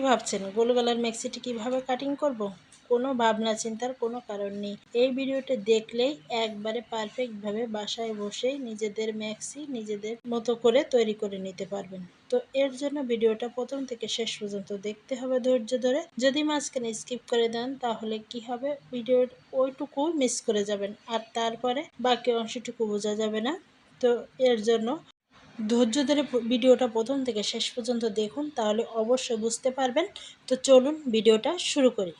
ভাবছেন? গোল গলার মেক্সিটি কীভাবে কাটিং করব? কোনো ভাবনা, চিন্তার কোনো কারণ নেই। এই ভিডিওটা দেখলেই একবারে পারফেক্টভাবে বাসায় বসেই নিজেদের ম্যাক্সি নিজেদের মতো করে তৈরি করে নিতে পারবেন। তো এর জন্য ভিডিওটা প্রথম থেকে শেষ পর্যন্ত দেখতে হবে ধৈর্য ধরে। যদি মাঝখানে স্কিপ করে দেন, তাহলে কি হবে? ভিডিওর ওইটুকু মিস করে যাবেন। আর তারপরে বাকি অংশটুকু বোঝা যাবে না। তো এর জন্য ধৈর্য ধরে ভিডিওটা প্রথম থেকে শেষ পর্যন্ত দেখুন, তাহলে অবশ্যই বুঝতে পারবেন। তো চলুন ভিডিওটা শুরু করি।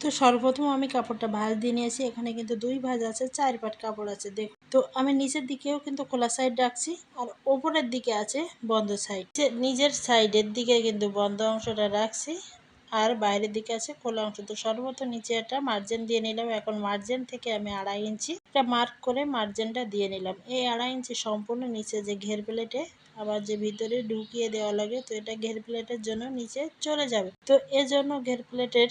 তো সর্বপ্রথম আমি কাপড়টা ভাজ দিয়ে নিয়েছি। এখানে কিন্তু দুই ভাঁজ আছে, চার পাট কাপড় আছে দেখ তো আমি নিচের দিকেও কিন্তু খোলা সাইড রাখছি আর ওপরের দিকে আছে বন্ধ সাইড নিজের সাইডের দিকে কিন্তু বন্ধ অংশটা রাখছি। আর বাইরের দিকে আছে খোলা অংশ। তো সর্বত নিচে একটা মার্জেন দিয়ে নিলাম। এখন মার্জেন থেকে আমি আড়াই ইঞ্চি একটা মার্ক করে মার্জেনটা দিয়ে নিলাম। এই আড়াই ইঞ্চি সম্পূর্ণ নিচে যে ঘের প্লেটে আবার যে ভিতরে ঢুকিয়ে দেওয়া লাগে, তো এটা ঘের প্লেটের জন্য নিচে চলে যাবে। তো এজন্য ঘের প্লেটের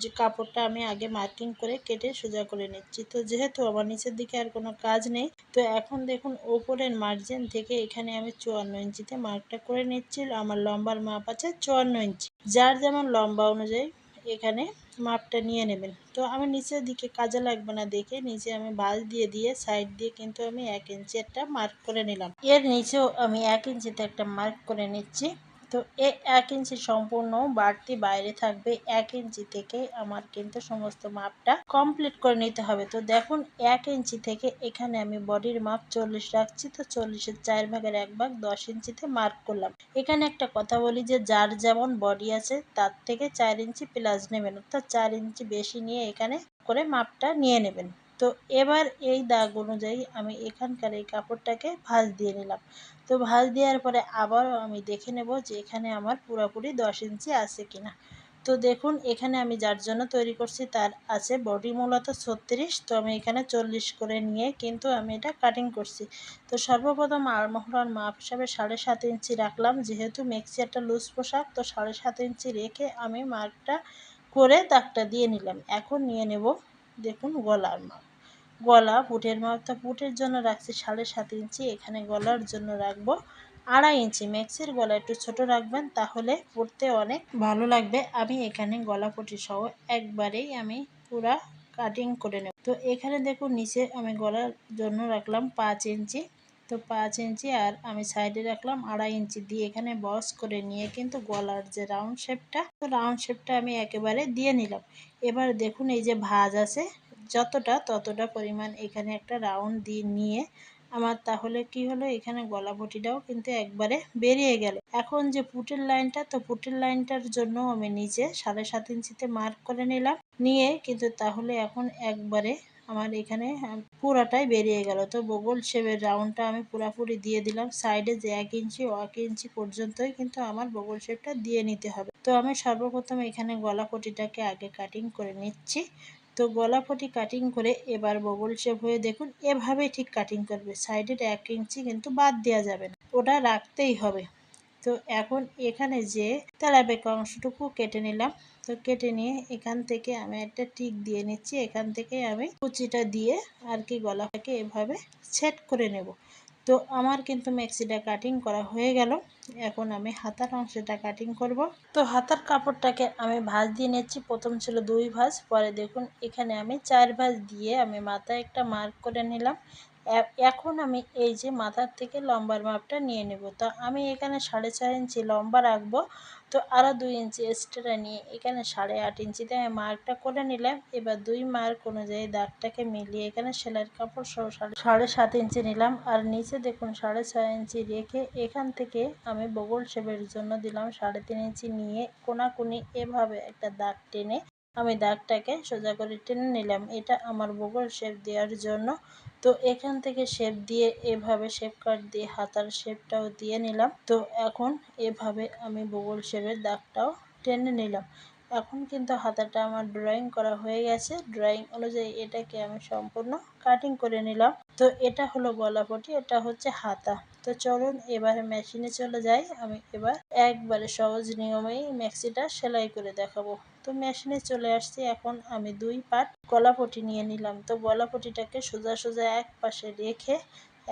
যে কাপড়টা আমি আগে মার্কিং করে কেটে সোজা করে নিচ্ছি। তো যেহেতু আমার নিচের দিকে আর কোনো কাজ নেই, তো এখন দেখুন ওপরের মার্জিন থেকে এখানে আমি চুয়ান্ন ইঞ্চিতে মার্কটা করে নিচ্ছি। আমার লম্বার মাপ আছে চুয়ান্ন ইঞ্চি। যার যেমন লম্বা অনুযায়ী এখানে মাপটা নিয়ে নেবেন। তো আমি নিচের দিকে কাজে লাগবে না দেখে নিচে আমি বাল দিয়ে দিয়ে সাইড দিয়ে কিন্তু আমি এক ইঞ্চি একটা মার্ক করে নিলাম। এর নিচেও আমি এক ইঞ্চিতে একটা মার্ক করে নিচ্ছি। তো এ এক ইঞ্চি সম্পূর্ণ বাড়তি বাইরে থাকবে। এক ইঞ্চি থেকে আমার কিন্তু সমস্ত মাপটা কমপ্লিট করে নিতে হবে। তো দেখুন, এক ইঞ্চি থেকে এখানে আমি বডির মাপ চল্লিশ রাখছি। তো চল্লিশের চার ভাগের এক ভাগ দশ ইঞ্চিতে মার্ক করলাম। এখানে একটা কথা বলি যে, যার যেমন বডি আছে, তার থেকে চার ইঞ্চি প্লাস নেবেন। অর্থাৎ চার ইঞ্চি বেশি নিয়ে এখানে করে মাপটা নিয়ে নেবেন। তো এবার এই দাগ অনুযায়ী আমি এখানকার এই কাপড়টাকে ভাঁজ দিয়ে নিলাম। তো ভাঁজ দেওয়ার পরে আবারও আমি দেখে নেব যে এখানে আমার পুরোপুরি দশ ইঞ্চি আছে কিনা। তো দেখুন, এখানে আমি যার জন্য তৈরি করছি তার আছে বডি মূলত ছত্রিশ, তো আমি এখানে চল্লিশ করে নিয়ে কিন্তু আমি এটা কাটিং করছি। তো সর্বপ্রথম আড়মোহরার মাপ হিসাবে সাড়ে সাত ইঞ্চি রাখলাম, যেহেতু মেক্সি একটা লুজ পোশাক, তো সাড়ে সাত ইঞ্চি রেখে আমি মার্কটা করে দাগটা দিয়ে নিলাম। এখন নিয়ে নেব, দেখুন গলার মাপ। গলা পুটের মাপটা পুটের জন্য রাখছি সাড়ে সাত ইঞ্চি, এখানে গলার জন্য রাখব আড়াই ইঞ্চি। ম্যাক্সের গলা একটু ছোট রাখবেন, তাহলে পড়তে অনেক ভালো লাগবে। আমি এখানে গলা পটি সহ একবারেই আমি পুরা কাটিং করে নেব। তো এখানে দেখুন, নিচে আমি গলার জন্য রাখলাম পাঁচ ইঞ্চি। তো পাঁচ ইঞ্চি আর আমি সাইডে রাখলাম আড়াই ইঞ্চি দিয়ে এখানে বস করে নিয়ে কিন্তু গলার যে রাউন্ড শেপটা তো রাউন্ড শেপটা আমি একেবারে দিয়ে নিলাম। এবার দেখুন, এই যে ভাজ আছে যতটা ততটা পরিমাণ এখানে একটা রাউন্ড দিয়ে নিয়ে আমার তাহলে কি হলো? এখানে গলা বটিটাও কিন্তু একবারে বেরিয়ে গেল। এখন যে পুটের লাইনটা তো পুটের লাইনটার জন্য আমি নিচে সাড়ে সাত ইঞ্চিতে মার্ক করে নিলাম। নিয়ে কিন্তু তাহলে এখন একবারে আমার এখানে পুরাটাই বেরিয়ে গেল। তো বগল শেপের রাউন্ডটা আমি পুরাপুরি দিয়ে দিলাম। সাইডে যে এক ইঞ্চি এক ইঞ্চি পর্যন্তই কিন্তু আমার বগল শেপটা দিয়ে নিতে হবে। তো আমি সর্বপ্রথম এখানে গলা পটিটাকে আগে কাটিং করে নিচ্ছি। তো গলা পটি কাটিং করে এবার বগল শেপ হয়ে দেখুন, এভাবেই ঠিক কাটিং করবে। সাইডের এক ইঞ্চি কিন্তু বাদ দেওয়া যাবে না। ওটা রাখতেই হবে। তো এখন এখানে যে তেলাবেকা অংশটুকু কেটে নিলাম। তো কেটে নিয়ে এখান থেকে আমি একটা টিক দিয়ে নিচ্ছি। এখান থেকে আমি কুচিটা দিয়ে আর কি গলাটাকে এভাবে সেট করে নেব। তো আমার কিন্তু ম্যাক্সিটা কাটিং করা হয়ে গেল। এখন আমি হাতার অংশটা কাটিং করব। তো হাতার কাপড়টাকে আমি ভাঁজ দিয়ে নিচ্ছি। প্রথম ছিল দুই ভাঁজ, পরে দেখুন এখানে আমি চার ভাঁজ দিয়ে আমি মাথায় একটা মার্ক করে নিলাম। এখন আমি এই যে মাথার থেকে লম্বার মাপটা নিয়ে নেব। তো আমি এখানে সাড়ে চার ইঞ্চি লম্বা রাখব। তো আরও দুই ইঞ্চি এক্সট্রা নিয়ে এখানে সাড়ে আট ইঞ্চিতে আমি মার্কটা করে নিলাম। এবার দুই মার্ক অনুযায়ী দাগটাকে মিলিয়ে এখানে সেলাইয়ের কাপড় সহ সাড়ে সাত ইঞ্চি নিলাম। আর নিচে দেখুন সাড়ে ছয় ইঞ্চি রেখে এখান থেকে আমি বগল শেপের জন্য দিলাম সাড়ে তিন ইঞ্চি নিয়ে কোনাকুনি এভাবে একটা দাগ টেনে আমি দাগটাকে সোজা করে টেনে নিলাম। এটা আমার বগল শেপ দেওয়ার জন্য। তো এখান থেকে শেপ দিয়ে এভাবে শেপ কাট দিয়ে হাতার শেপটাও দিয়ে নিলাম। তো এখন এভাবে আমি বগল শেপের দাগটাও টেনে নিলাম। এখন কিন্তু হাতাটা আমার ড্রয়িং করা হয়ে গেছে। ড্রয়িং অনুযায়ী এটাকে আমি সম্পূর্ণ কাটিং করে নিলাম। তো এটা হলো গলাপটি, এটা হচ্ছে হাতা। তো চলুন এবারে মেশিনে চলে যাই। আমি এবার একবারে সহজ নিয়মেই ম্যাক্সিটা সেলাই করে দেখাবো। তো মেশিনে চলে আসছি। এখন আমি দুই পাট গলাপটি নিয়ে নিলাম। তো গলাপটিটাকে সোজা সোজা এক পাশে রেখে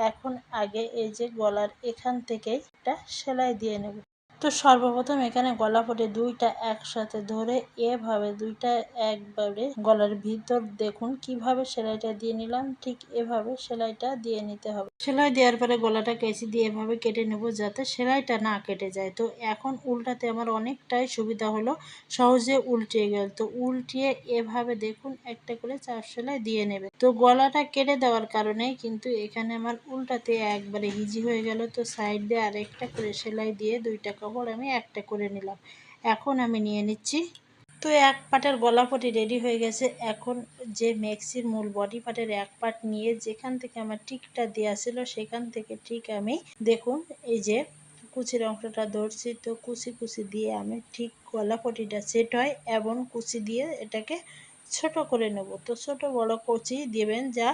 এখন আগে এই যে গলার এখান থেকেই একটা সেলাই দিয়ে নেব। তো সর্বপ্রথম এখানে গলা পটে দুইটা একসাথে ধরে এভাবে দুইটা একবারে গলার ভিতর দেখুন কীভাবে সেলাইটা দিয়ে নিলাম, ঠিক এভাবে সেলাইটা দিয়ে নিতে হবে। সেলাই দেওয়ার পরে গলাটা কেচি দিয়ে এভাবে কেটে নেব যাতে সেলাইটা না কেটে যায়। তো এখন উল্টাতে আমার অনেকটাই সুবিধা হলো, সহজে উল্টে গেল। তো উল্টিয়ে এভাবে দেখুন একটা করে চার সেলাই দিয়ে নেবে। তো গলাটা কেটে দেওয়ার কারণে কিন্তু এখানে আমার উল্টাতে একবারে ইজি হয়ে গেল। তো সাইড দিয়ে আরেকটা করে সেলাই দিয়ে দুইটা কাপড় আমি একটা করে নিলাম। এখন আমি নিয়ে নিচ্ছি। তো এক পাটের গলাপটি রেডি হয়ে গেছে। এখন যে মেক্সির মূল বডি পার্টের এক পাট নিয়ে যেখান থেকে আমার টিকটা দেওয়া ছিল, সেখান থেকে ঠিক আমি দেখুন, এই যে কুচির অংশটা ধরছি, তো কুচি কুচি দিয়ে আমি ঠিক গলাপটিটা সেট হয় এবং কুচি দিয়ে এটাকে ছোট করে নেব। তো ছোট বড় কুচি দেবেন যা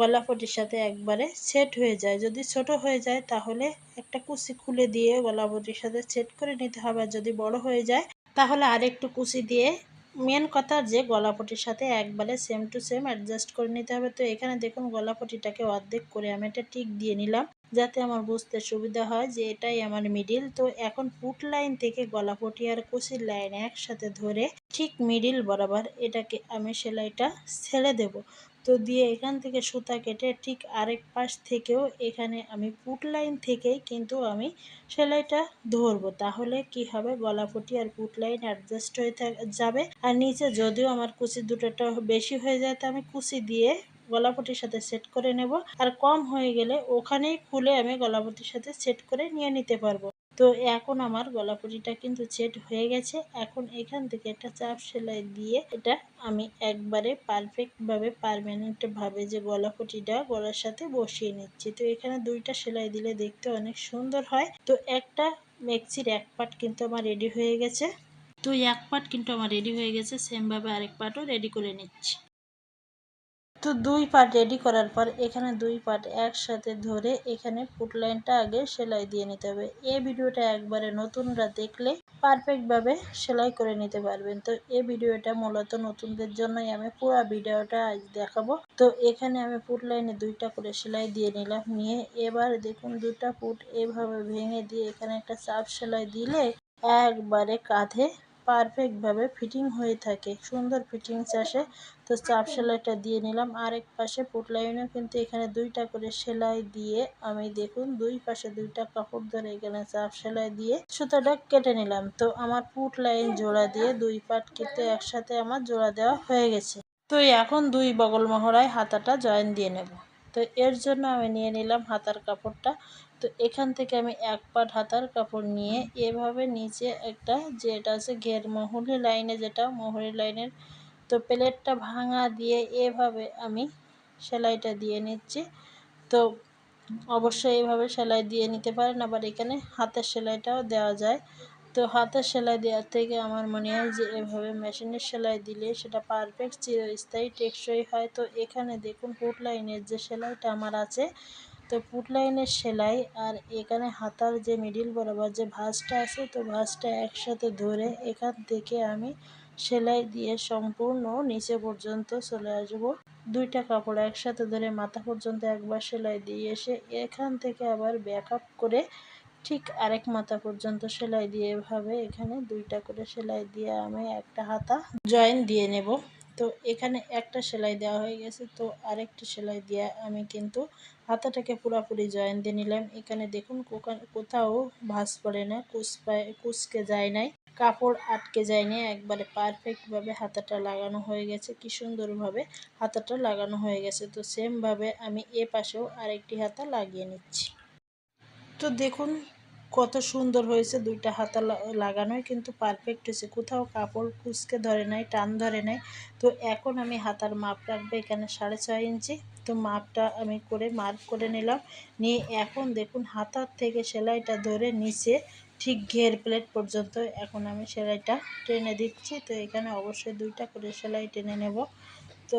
গলাপটির সাথে একবারে সেট হয়ে যায়। যদি ছোট হয়ে যায়, তাহলে একটা কুচি খুলে দিয়ে গলাপটির সাথে সেট করে নিতে হবে। আর যদি বড় হয়ে যায়, তাহলে আরেকটু কুচি দিয়ে মেন কথা যে গলাপটির সাথে একবারে সেম টু সেম অ্যাডজাস্ট করে নিতে হবে। তো এখানে দেখুন গলাপটিটাকে অর্ধেক করে আমি এটা টিক দিয়ে নিলাম, যাতে আমার বুঝতে সুবিধা হয় যে এটাই আমার মিডিল তো এখন ফুট লাইন থেকে গলাপটি আর কুচির লাইন একসাথে ধরে ঠিক মিডিল বরাবর এটাকে আমি সেলাইটা ছেড়ে দেব। তো দিয়ে এখান থেকে সুতা কেটে ঠিক আরেক পাশ থেকেও এখানে আমি পুট লাইন থেকেই কিন্তু আমি সেলাইটা ধরবো। তাহলে কি হবে? গলাপটি আর পুট লাইন অ্যাডজাস্ট হয়ে যাবে। আর নিচে যদিও আমার কুচি দুটোটা বেশি হয়ে যায়, তো আমি কুচি দিয়ে গলাপটির সাথে সেট করে নেব। আর কম হয়ে গেলে ওখানেই খুলে আমি গলাপটির সাথে সেট করে নিয়ে নিতে পারব। তো এখন আমার গলাপটিটা কিন্তু সেট হয়ে গেছে। এখন এখান থেকে একটা চাপ সেলাই দিয়ে এটা আমি একবারে পারফেক্টভাবে পারমানেন্টভাবে যে গলাপটিটা গলার সাথে বসিয়ে নিচ্ছি। তো এখানে দুইটা সেলাই দিলে দেখতে অনেক সুন্দর হয়। তো একটা মেক্সির এক পাট কিন্তু আমার রেডি হয়ে গেছে। তো এক পাট কিন্তু আমার রেডি হয়ে গেছে। সেমভাবে আরেক পাটও রেডি করে নিচ্ছি। তো দুই পার্ট রেডি করার পর এখানে দুই পার্ট একসাথে ধরে এখানে ফুট লাইনটা আগে সেলাই দিয়ে নিতে হবে। এই ভিডিওটা একবারে নতুনরা দেখলে পারফেক্টভাবে সেলাই করে নিতে পারবেন। তো এই ভিডিওটা মূলত নতুনদের জন্যই আমি পুরো ভিডিওটা আজ দেখাবো। তো এখানে আমি ফুট লাইনে দুইটা করে সেলাই দিয়ে নিলাম। নিয়ে এবার দেখুন দুটা ফুট এভাবে ভেঙে দিয়ে এখানে একটা চাপ সেলাই দিলে একবারে কাঁধে পারফেক্টভাবে ফিটিং হয়ে থাকে। সুন্দর ফিটিংস আসে। তো চাপ সেলাইটা দিয়ে নিলাম। আরেক পাশে ফুট লাইনেও কিন্তু এখানে দুইটা করে সেলাই দিয়ে আমি দেখুন দুই পাশে দুইটা কাপড় ধরে এখানে চাপ সেলাই দিয়ে সুতোটা কেটে নিলাম। তো আমার পুট লাইন জোড়া দিয়ে দুই পাট কিন্তু একসাথে আমার জোড়া দেওয়া হয়ে গেছে। তো এখন দুই বগল মহড়ায় হাতাটা জয়েন দিয়ে নেব। তো এর জন্য আমি নিয়ে নিলাম হাতার কাপড়টা। তো এখান থেকে আমি এক পাট হাতার কাপড় নিয়ে এভাবে নিচে একটা যেটা আছে ঘের মহুরি লাইনে যেটা মহুরি লাইনের, তো প্লেটটা ভাঙা দিয়ে এভাবে আমি সেলাইটা দিয়ে নিচ্ছি। তো অবশ্যই এভাবে সেলাই দিয়ে নিতে পারেন, আবার এখানে হাতের সেলাইটাও দেওয়া যায়। তো হাতের সেলাই দেওয়ার থেকে আমার মনে হয় যে এভাবে মেশিনের সেলাই দিলে সেটা পারফেক্ট চিরস্থায়ী, টেকসই হয়। তো এখানে দেখুন ফুট লাইনের যে সেলাইটা আমার আছে তো ফুট লাইনের সেলাই আর এখানে হাতার যে মিডিল বরাবর যে ভাঁজটা আছে, তো ভাঁজটা একসাথে ধরে এখান থেকে আমি সেলাই দিয়ে সম্পূর্ণ নিচে পর্যন্ত চলে আসব। দুইটা কাপড় একসাথে ধরে মাথা পর্যন্ত একবার সেলাই দিয়ে এসে এখান থেকে আবার ব্যাক আপ করে ঠিক আরেক মাথা পর্যন্ত সেলাই দিয়ে এভাবে এখানে দুইটা করে সেলাই দিয়ে আমি একটা হাতা জয়েন দিয়ে নেব। তো এখানে একটা সেলাই দেওয়া হয়ে গেছে, তো আরেকটা সেলাই দিয়ে আমি কিন্তু হাতাটাকে পুরাপুরি জয়েন দিয়ে নিলাম। এখানে দেখুন কোথাও ভাঁজ পড়ে না কুচ কুচকে যায় নাই, কাপড় আটকে যায়নি, একবারে পারফেক্টভাবে হাতাটা লাগানো হয়ে গেছে। কি সুন্দরভাবে হাতাটা লাগানো হয়ে গেছে। তো সেমভাবে আমি এ পাশেও আরেকটি হাতা লাগিয়ে নিচ্ছি। তো দেখুন কত সুন্দর হয়েছে দুইটা হাতা লাগানোই কিন্তু পারফেক্ট হয়েছে। কোথাও কাপড় কুচকে ধরে নাই, টান ধরে নাই। তো এখন আমি হাতার মাপ রাখব এখানে সাড়ে ছয় ইঞ্চি। তো মাপটা আমি করে মার্ক করে নিলাম। নিয়ে এখন দেখুন হাতার থেকে সেলাইটা ধরে নিচে ঠিক ঘের প্লেট পর্যন্ত এখন আমি সেলাইটা টেনে দিচ্ছি। তো এখানে অবশ্যই দুইটা করে সেলাই টেনে নেব। তো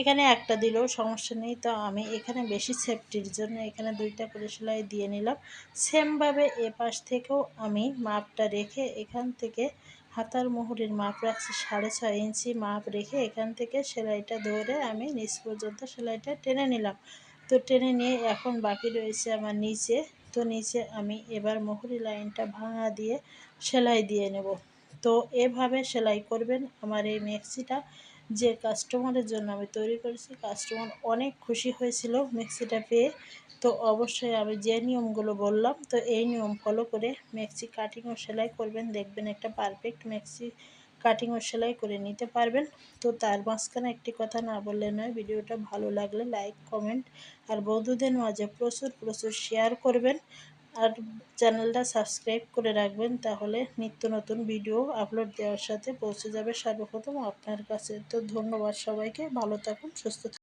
এখানে একটা দিলেও সমস্যা নেই। তো আমি এখানে বেশি সেফটির জন্য এখানে দুইটা করে সেলাই দিয়ে নিলাম। সেমভাবে এ পাশ থেকেও আমি মাপটা রেখে এখান থেকে হাতার মোহরের মাপ রাখছি সাড়ে ছয় ইঞ্চি মাপ রেখে এখান থেকে সেলাইটা ধরে আমি নিচ পর্যন্ত সেলাইটা টেনে নিলাম। তো টেনে নিয়ে এখন বাকি রয়েছে আমার নিচে। তো নিচে আমি এবার মোহরি লাইনটা ভাঙা দিয়ে সেলাই দিয়ে নেব। তো এভাবে সেলাই করবেন আমার এই মেক্সিটা। যে কাস্টমারের জন্য আমি তৈরি করেছি কাস্টমার অনেক খুশি হয়েছিল মেক্সিটা পেয়ে। তো অবশ্যই আমি যে নিয়মগুলো বললাম, তো এই নিয়ম ফলো করে মেক্সি কাটিং ও সেলাই করবেন। দেখবেন একটা পারফেক্ট মেক্সি কাটিং ও সেলাই করে নিতে পারবেন। তো তার মাঝখানে একটি কথা না বললে নয়, ভিডিওটা ভালো লাগলে লাইক কমেন্ট আর বন্ধুদের মাঝে প্রচুর প্রচুর শেয়ার করবেন। আর চ্যানেলটা সাবস্ক্রাইব করে রাখবেন, তাহলে নিত্য নতুন ভিডিও আপলোড দেওয়ার সাথে পৌঁছে যাবে সর্বপ্রথম আপনার কাছে। তো ধন্যবাদ সবাইকে, ভালো থাকুন, সুস্থ